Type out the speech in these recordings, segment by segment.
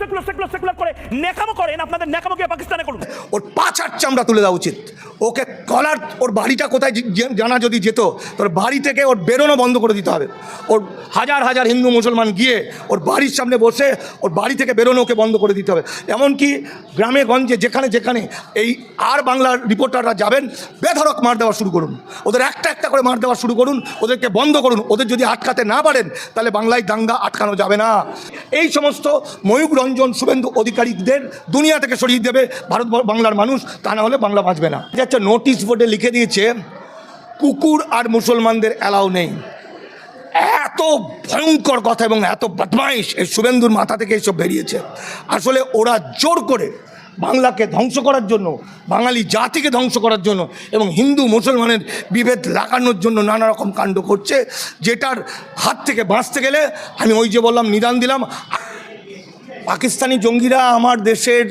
Secular secular secular করে নেকামো করেন আপনাদের নেকামো গিয়ে পাকিস্তানে করুন। ওর পাঁচার চামড়া তুলে দেওয়া উচিত। ওকে কলার, ওর বাড়িটা কোথায় জানা যদি যেত, তোর বাড়ি থেকে ওর বেরোনো বন্ধ করে দিতে হবে। ওর হাজার হাজার হিন্দু মুসলমান গিয়ে ওর বাড়ির সামনে বসে ওর বাড়ি থেকে বেরোনো ওকে বন্ধ করে দিতে হবে। এমনকি গ্রামে, গঞ্জে, যেখানে যেখানে এই আর বাংলার রিপোর্টাররা যাবেন বেধরক মার দেওয়া শুরু করুন। ওদের একটা একটা করে মার দেওয়া শুরু করুন, ওদেরকে বন্ধ করুন। ওদের যদি আটকাতে না পারেন, তাহলে বাংলায় দাঙ্গা আটকানো যাবে না। এই সমস্ত ময়ূক রঞ্জন শুভেন্দু অধিকারীদের দুনিয়া থেকে সরিয়ে দেবে ভারত বাংলার মানুষ, তা না হলে বাংলা বাঁচবে না। যাচ্ছে নোটিশ বোর্ডে লিখে দিয়েছে, কুকুর আর মুসলমানদের অ্যালাউ নেই। এত ভয়ঙ্কর কথা এবং এত বদমাইশ এই শুভেন্দুর মাথা থেকে এইসব বেরিয়েছে। আসলে ওরা জোর করে বাংলাকে ধ্বংস করার জন্য, বাঙালি জাতিকে ধ্বংস করার জন্য এবং হিন্দু মুসলমানের বিভেদ লাগানোর জন্য নানা রকম কাণ্ড করছে, যেটার হাত থেকে বাঁচতে গেলে আমি ওই যে বললাম, নিদান দিলাম। পাকিস্তানি জঙ্গিরা আমার দেশের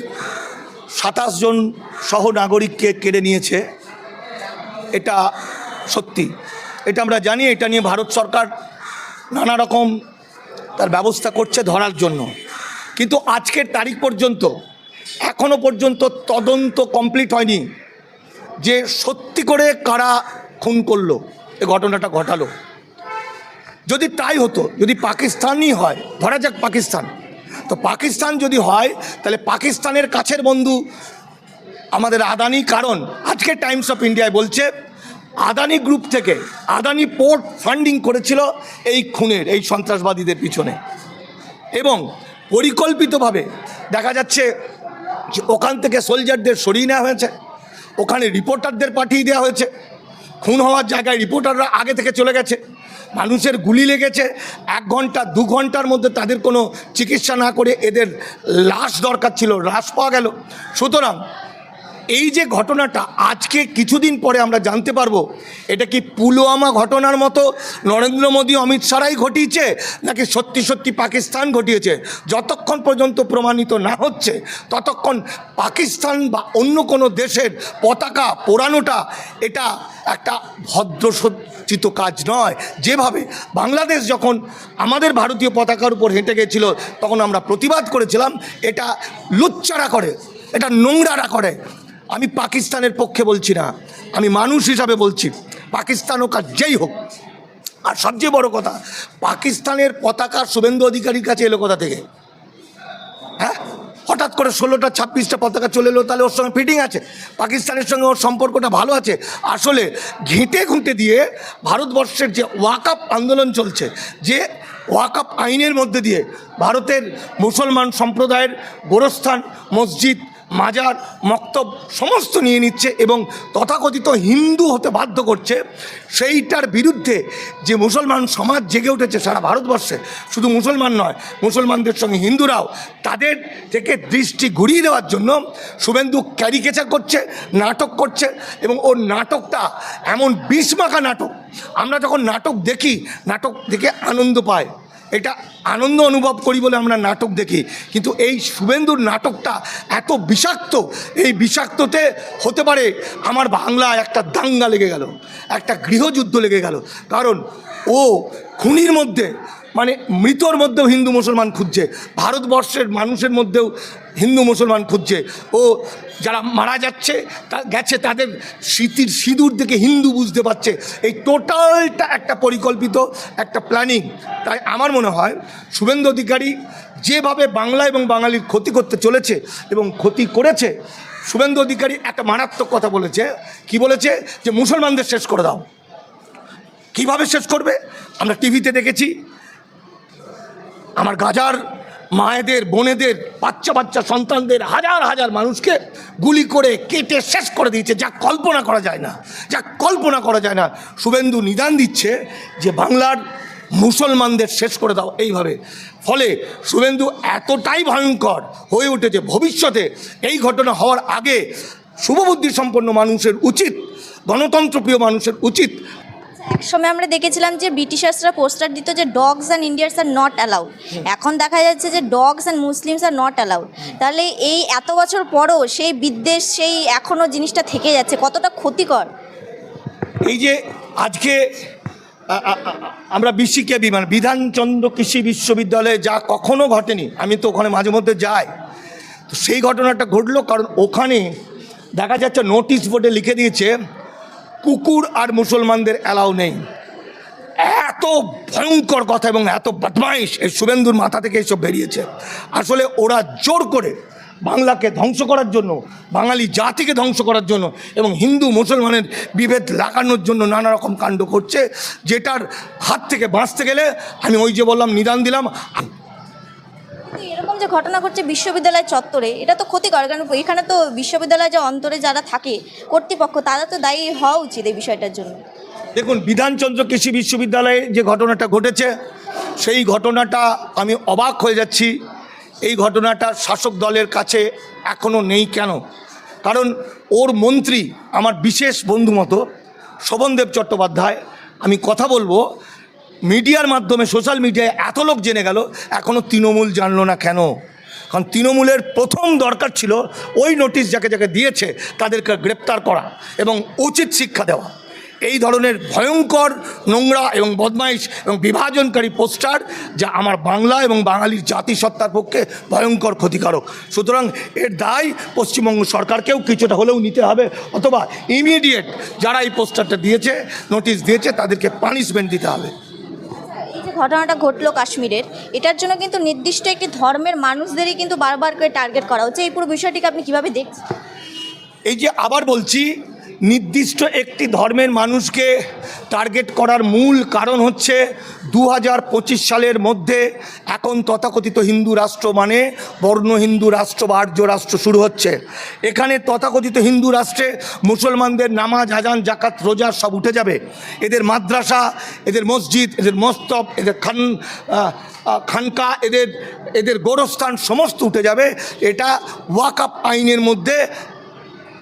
সাতাশ জন সহ নাগরিককে কেড়ে নিয়েছে। এটা সত্যি। এটা আমরা জানি, এটা নিয়ে ভারত সরকার নানা রকম তার ব্যবস্থা করছে ধরার জন্য। কিন্তু আজকের তারিখ পর্যন্ত, এখনও পর্যন্ত তদন্ত কমপ্লিট হয়নি যে সত্যি করে কারা খুন করল, এ ঘটনাটা ঘটালো। যদি তাই হতো, যদি পাকিস্তানই হয়, ধরা যাক পাকিস্তান তো পাকিস্তান যদি হয়, তাহলে পাকিস্তানের কাছের বন্ধু আমাদের আদানি, কারণ আজকে টাইমস অফ ইন্ডিয়ায় বলছে, আদানি গ্রুপ থেকে আদানি পোর্ট ফান্ডিং করেছিল এই খুনের, এই সন্ত্রাসবাদীদের পিছনে। এবং পরিকল্পিতভাবে দেখা যাচ্ছে যে ওখান থেকে সোলজারদের সরিয়ে নেওয়া হয়েছে, ওখানে রিপোর্টারদের পাঠিয়ে দেওয়া হয়েছে। খুন হওয়ার জায়গায় রিপোর্টাররা আগে থেকে চলে গেছে। মানুষের গুলি লেগেছে। এক ঘণ্টা, দু ঘণ্টার মধ্যে তাদের কোনো চিকিৎসা না করে এদের লাশ দরকার ছিল, লাশ পাওয়া গেল। সুতরাং এই যে ঘটনাটা আজকে কিছুদিন পরে আমরা জানতে পারব, এটা কি পুলওয়ামা ঘটনার মতো? নরেন্দ্র মোদী অমিত শাহরাই ঘটিয়েছে, নাকি সত্যি সত্যি পাকিস্তান ঘটিয়েছে? যতক্ষণ পর্যন্ত প্রমাণিত না হচ্ছে, ততক্ষণ পাকিস্তান বা অন্য কোনো দেশের পতাকা পোড়ানোটা এটা একটা ভদ্রসজ্জিত কাজ নয়। যেভাবে বাংলাদেশ যখন আমাদের ভারতীয় পতাকার উপর হেঁটে গেছিল, তখন আমরা প্রতিবাদ করেছিলাম, এটা লুচ্চারা করে, এটা নোংরারা করে। আমি পাকিস্তানের পক্ষে বলছি না, আমি মানুষ হিসাবে বলছি, পাকিস্তান হোক আর যেই হোক। আর সবচেয়ে বড় কথা, পাকিস্তানের পতাকা শুভেন্দু অধিকারীর কাছে এলো কোথা থেকে? হ্যাঁ? হঠাৎ করে ষোলোটা, ছাব্বিশটা পতাকা চলে এলো, তাহলে ওর সঙ্গে ফিটিং আছে। পাকিস্তানের সঙ্গে ওর সম্পর্কটা ভালো আছে। আসলে ঘেঁটে ঘুঁটে দিয়ে ভারতবর্ষের যে ওয়াকআপ আন্দোলন চলছে, যে ওয়াকআপ আইনের মধ্যে দিয়ে ভারতের মুসলমান সম্প্রদায়ের গোরস্থান, মসজিদ মাজার, মক্তব সমস্ত নিয়ে নিচ্ছে এবং তথাকথিত হিন্দু হতে বাধ্য করছে। সেইটার বিরুদ্ধে যে মুসলমান সমাজ জেগে উঠেছে সারা ভারতবর্ষে, শুধু মুসলমান নয়, মুসলমানদের সঙ্গে হিন্দুরাও, তাদের থেকে দৃষ্টি ঘুরিয়ে দেওয়ার জন্য শুভেন্দু ক্যারিকেচার করছে, নাটক করছে এবং ওর নাটকটা এমন বিষমাখা নাটক। আমরা যখন নাটক দেখি, নাটক দেখে আনন্দ পাই এটা আনন্দ অনুভব করি বলে আমরা নাটক দেখি। কিন্তু এই শুভেন্দুর নাটকটা এত বিষাক্ত, এই বিষাক্ততে হতে পারে আমার বাংলায় একটা দাঙ্গা লেগে গেল, একটা গৃহযুদ্ধ লেগে গেল। কারণ ও খুনির মধ্যে মানে মৃতর মধ্যেও হিন্দু মুসলমান খুঁজছে, ভারতবর্ষের মানুষের মধ্যেও হিন্দু মুসলমান খুঁজছে। ও যারা মারা যাচ্ছে, তা গেছে তাদের স্মৃতির সিঁদুর দেখে হিন্দু বুঝতে পারছে। এই টোটালটা একটা পরিকল্পিত, একটা প্ল্যানিং। তাই আমার মনে হয় শুভেন্দু অধিকারী যেভাবে বাংলা এবং বাঙালির ক্ষতি করতে চলেছে এবং ক্ষতি করেছে, শুভেন্দু অধিকারী একটা মারাত্মক কথা বলেছে। কি বলেছে? যে মুসলমানদের শেষ করে দাও। কীভাবে শেষ করবে? আমরা টিভিতে দেখেছি আমার গাজার মায়েদের, বোনেদের, বাচ্চা বাচ্চা সন্তানদের হাজার হাজার মানুষকে গুলি করে কেটে শেষ করে দিয়েছে। যা কল্পনা করা যায় না, যা কল্পনা করা যায় না। শুভেন্দু নিদান দিচ্ছে যে বাংলার মুসলমানদের শেষ করে দাও এইভাবে। ফলে শুভেন্দু এতটাই ভয়ঙ্কর হয়ে উঠেছে ভবিষ্যতে। এই ঘটনা হওয়ার আগে শুভবুদ্ধি সম্পন্ন মানুষের উচিত, গণতন্ত্রপ্রিয় মানুষের উচিত একসময় আমরা দেখেছিলাম যে ব্রিটিশার্সরা পোস্টার দিত যে dogs and Indians are not allowed. এখন দেখা যাচ্ছে যে dogs and Muslims are not allowed. তাহলে এই এত বছর পরও সেই বিদ্বেষ, সেই এখনও জিনিসটা থেকে যাচ্ছে, কতটা ক্ষতিকর? এই যে আজকে আমরা বিসিকে বিমান বিধানচন্দ্র কৃষি বিশ্ববিদ্যালয়ে যা কখনো ঘটেনি, আমি তো ওখানে মাঝে মধ্যে যাই সেই ঘটনাটা ঘটলো কারণ ওখানে দেখা যাচ্ছে নোটিশ বোর্ডে লিখে দিয়েছে কুকুর আর মুসলমানদের অ্যালাউ নেই। এত ভয়ঙ্কর কথা এবং এত বদমাইশ এই শুভেন্দুর মাথা থেকে এসব বেরিয়েছে। আসলে ওরা জোর করে বাংলাকে ধ্বংস করার জন্য, বাঙালি জাতিকে ধ্বংস করার জন্য এবং হিন্দু মুসলমানের বিভেদ লাগানোর জন্য নানা রকম কাণ্ড করছে, যেটার হাত থেকে বাঁচতে গেলে আমি ওই যে বললাম, নিদান দিলাম। এরকম যে ঘটনা ঘটছে বিশ্ববিদ্যালয় চত্বরে, এটা তো ক্ষতিকর। কারণ এখানে তো বিশ্ববিদ্যালয় যে অন্তরে যারা থাকে, কর্তৃপক্ষ, তারা তো দায়ী হওয়া উচিত এই বিষয়টার জন্য। দেখুন, বিধানচন্দ্র কৃষি বিশ্ববিদ্যালয়ে যে ঘটনাটা ঘটেছে, সেই ঘটনাটা আমি অবাক হয়ে যাচ্ছি। এই ঘটনাটা শাসক দলের কাছে এখনও নেই কেন? কারণ ওর মন্ত্রী, আমার বিশেষ বন্ধু মতো শোভনদেব চট্টোপাধ্যায়, আমি কথা বলব মিডিয়ার মাধ্যমে, সোশ্যাল মিডিয়ায় এত লোক জেনে গেল এখনও তৃণমূল জানলো না কেন? কারণ তৃণমূলের প্রথম দরকার ছিল ওই নোটিশ যাকে যাকে দিয়েছে তাদেরকে গ্রেপ্তার করা এবং উচিত শিক্ষা দেওয়া। এই ধরনের ভয়ঙ্কর নোংরা এবং বদমাইশ এবং বিভাজনকারী পোস্টার যা আমার বাংলা এবং বাঙালির জাতিসত্তার পক্ষে ভয়ঙ্কর ক্ষতিকারক। সুতরাং এর দায় পশ্চিমবঙ্গ সরকারকেও কিছুটা হলেও নিতে হবে অথবা ইমিডিয়েট যারা এই পোস্টারটা দিয়েছে, নোটিশ দিয়েছে, তাদেরকে পানিশমেন্ট দিতে হবে। ঘটনাটা ঘটলো কাশ্মীরের। এটার জন্য কিন্তু নির্দিষ্ট একটি ধর্মের মানুষদেরই কিন্তু বারবার করে টার্গেট করা হচ্ছে। এই পুরো বিষয়টিকে আপনি কীভাবে দেখছেন? এই যে আবার বলছি নির্দিষ্ট একটি ধর্মের মানুষকে টার্গেট করার মূল কারণ হচ্ছে দু হাজার পঁচিশ সালের মধ্যে এখন তথাকথিত হিন্দু রাষ্ট্র মানে বর্ণ হিন্দু রাষ্ট্র বা আর্য রাষ্ট্র শুরু হচ্ছে। এখানে তথাকথিত হিন্দু রাষ্ট্রে মুসলমানদের নামাজ, আজান জাকাত রোজা সব উঠে যাবে। এদের মাদ্রাসা, এদের মসজিদ, এদের মস্তব, এদের খান খানকা, এদের এদের গোরস্থান সমস্ত উঠে যাবে। এটা ওয়াকআপ আইনের মধ্যে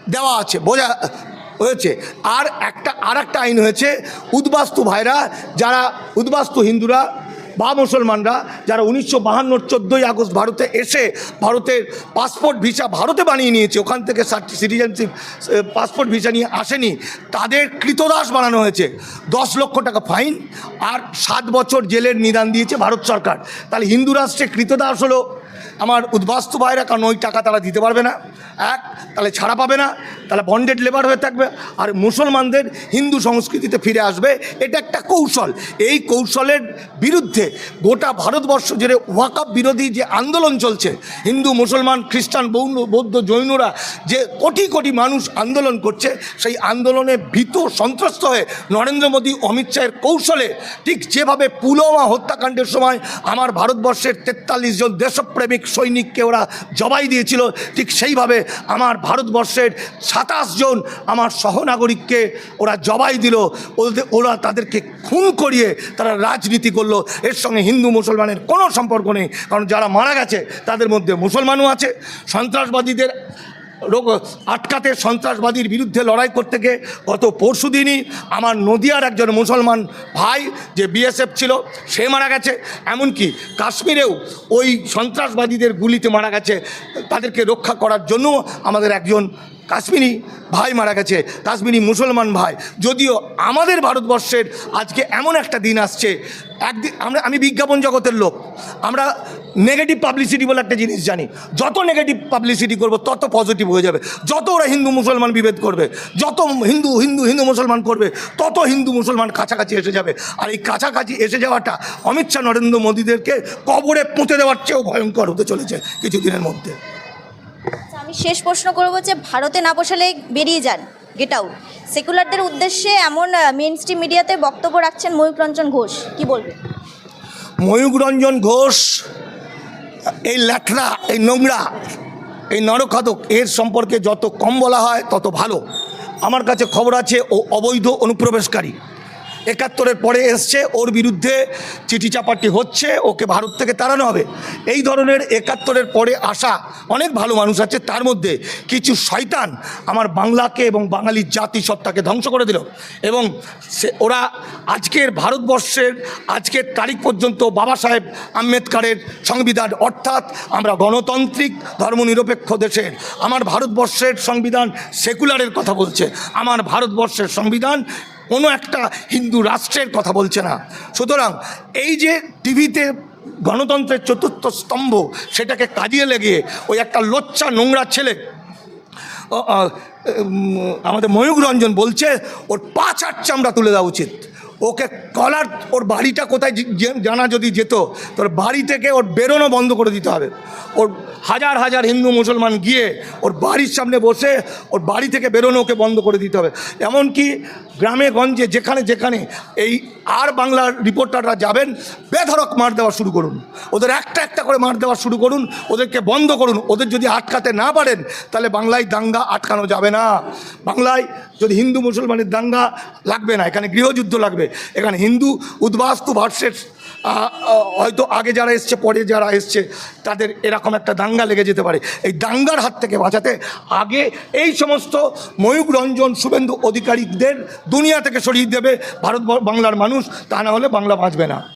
দেওয়া আছে। বোঝা হয়েছে। আর একটা আর একটা আইন হয়েছে, উদ্বাস্তু ভাইরা, যারা উদ্বাস্তু হিন্দুরা বা মুসলমানরা, যারা উনিশশো বাহান্নর চোদ্দোই আগস্ট ভারতে এসে ভারতের পাসপোর্ট ভিসা ভারতে বানিয়ে নিয়েছে, ওখান থেকে সিটিজেনশিপ পাসপোর্ট ভিসা নিয়ে আসেনি, তাদের কৃতদাস বানানো হয়েছে। দশ লক্ষ টাকা ফাইন আর সাত বছর জেলের নিদান দিয়েছে ভারত সরকার। তাহলে হিন্দু রাষ্ট্রে কৃতদাস হলো আমার উদ্বাস্তু ভাইরা কারণ ওই টাকা তারা দিতে পারবে না। এক, তাহলে ছাড়া পাবে না, তাহলে বন্ডেড লেবার হয়ে থাকবে। আর মুসলমানদের হিন্দু সংস্কৃতিতে ফিরে আসবে, এটা একটা কৌশল। এই কৌশলের বিরুদ্ধে গোটা ভারতবর্ষ জুড়ে ওয়াকাপ বিরোধী যে আন্দোলন চলছে, হিন্দু, মুসলমান, খ্রিস্টান বৌদ্ধ বৌদ্ধ, জৈনরা যে কোটি কোটি মানুষ আন্দোলন করছে, সেই আন্দোলনে ভীত, সন্ত্রস্ত হয়ে নরেন্দ্র মোদী, অমিত শাহের কৌশলে ঠিক যেভাবে পুলওয়ামা হত্যাকাণ্ডের সময় আমার ভারতবর্ষের তেতাল্লিশ জন দেশপ্রেমিক সৈনিককে ওরা জবাই দিয়েছিল। ঠিক সেইভাবে আমার ভারতবর্ষের সাতাশ জন আমার সহনাগরিককে ওরা জবাই দিল। ওদের, ওরা তাদেরকে খুন করিয়ে তারা রাজনীতি করল। এর সঙ্গে হিন্দু মুসলমানের কোনো সম্পর্ক নেই। কারণ যারা মারা গেছে, তাদের মধ্যে মুসলমানও আছে, সন্ত্রাসবাদীদের আটকাতে সন্ত্রাসবাদীর বিরুদ্ধে লড়াই করতে গিয়ে গত পরশু দিনই আমার নদিয়ার একজন মুসলমান ভাই যে বিএসএফ ছিল, সে মারা গেছে। এমনকি কাশ্মীরেও ওই সন্ত্রাসবাদীদের গুলিতে মারা গেছে। তাদেরকে রক্ষা করার জন্য আমাদের একজন কাশ্মীরি ভাই মারা গেছে, কাশ্মীরি মুসলমান ভাই। যদিও আমাদের ভারতবর্ষের আজকে এমন একটা দিন আসছে একদিন আমরা আমি বিজ্ঞাপন জগতের লোক, আমরা নেগেটিভ পাবলিসিটি বলে একটা জিনিস জানি। যত নেগেটিভ পাবলিসিটি করব, তত পজিটিভ হয়ে যাবে। যত ওরা হিন্দু মুসলমান বিভেদ করবে, যত হিন্দু হিন্দু হিন্দু মুসলমান করবে, তত হিন্দু মুসলমান কাছাকাছি এসে যাবে। আর এই কাছাকাছি এসে যাওয়াটা অমিত শাহ নরেন্দ্র মোদীদেরকে কবরে পুঁতে দেওয়ার চেয়েও ভয়ঙ্কর হতে চলেছে কিছুদিনের মধ্যে। আমি শেষ প্রশ্ন করব যে ভারতে না বসালে বেরিয়ে যান গেট আউট সেকুলারদের উদ্দেশ্যে এমন মেন স্ট্রিম মিডিয়াতে বক্তব্য রাখছেন ময়ূক রঞ্জন ঘোষ, কি বলবেন? ময়ূক রঞ্জন ঘোষ, এই ল্যাঠরা এই নোংরা, এই নরখাদক, এর সম্পর্কে যত কম বলা হয় তত ভালো। আমার কাছে খবর আছে, ও অবৈধ অনুপ্রবেশকারী। একাত্তরের পরে এসছে, ওর বিরুদ্ধে চিঠি চাপাটি হচ্ছে, ওকে ভারত থেকে তাড়ানো হবে। এই ধরনের একাত্তরের পরে আসা অনেক ভালো মানুষ আছে, তার মধ্যে কিছু শয়তান আমার বাংলাকে এবং বাঙালির জাতি সত্তাকে ধ্বংস করে দিল। এবং সে, ওরা আজকের ভারতবর্ষের, আজকের তারিখ পর্যন্ত বাবা সাহেব আম্বেদকারের সংবিধান, অর্থাৎ আমরা গণতান্ত্রিক ধর্মনিরপেক্ষ দেশের আমার ভারতবর্ষের সংবিধান সেকুলারের কথা বলছে, আমার ভারতবর্ষের সংবিধান কোনো একটা হিন্দু রাষ্ট্রের কথা বলছে না। সুতরাং এই যে টিভিতে গণতন্ত্রের চতুর্থ স্তম্ভ, সেটাকে কাজিয়ে লেগে ওই একটা লোচ্চা নোংরা ছেলে আমাদের ময়ূক রঞ্জন বলছে, ওর পা চার চামড়া তুলে দেওয়া উচিত। ওকে কলার, ওর বাড়িটা কোথায় জানা যদি যেত, তোর বাড়ি থেকে ওর বেরোনো বন্ধ করে দিতে হবে। ওর হাজার হাজার হিন্দু মুসলমান গিয়ে ওর বাড়ির সামনে বসে, ওর বাড়ি থেকে বেরোনো ওকে বন্ধ করে দিতে হবে। এমনকি গ্রামে গঞ্জে যেখানে যেখানে এই আর বাংলার রিপোর্টাররা যাবেন বেধরক মার দেওয়া শুরু করুন। ওদের একটা একটা করে মার দেওয়া শুরু করুন ওদেরকে বন্ধ করুন। ওদের যদি আটকাতে না পারেন তাহলে বাংলায় দাঙ্গা আটকানো যাবে না। বাংলায় যদি হিন্দু মুসলমানের দাঙ্গা লাগবে না এখানে গৃহযুদ্ধ লাগবে। এখানে হিন্দু উদ্বাস্তু আ, হয়তো আগে যারা এসছে, পরে যারা এসছে, তাদের এরকম একটা দাঙ্গা লেগে যেতে পারে। এই দাঙ্গার হাত থেকে বাঁচাতে আগে এই সমস্ত ময়ূক রঞ্জন শুভেন্দু অধিকারীদের দুনিয়া থেকে সরিয়ে দেবে, ভারত বাংলার মানুষ, তা না হলে বাংলা বাঁচবে না।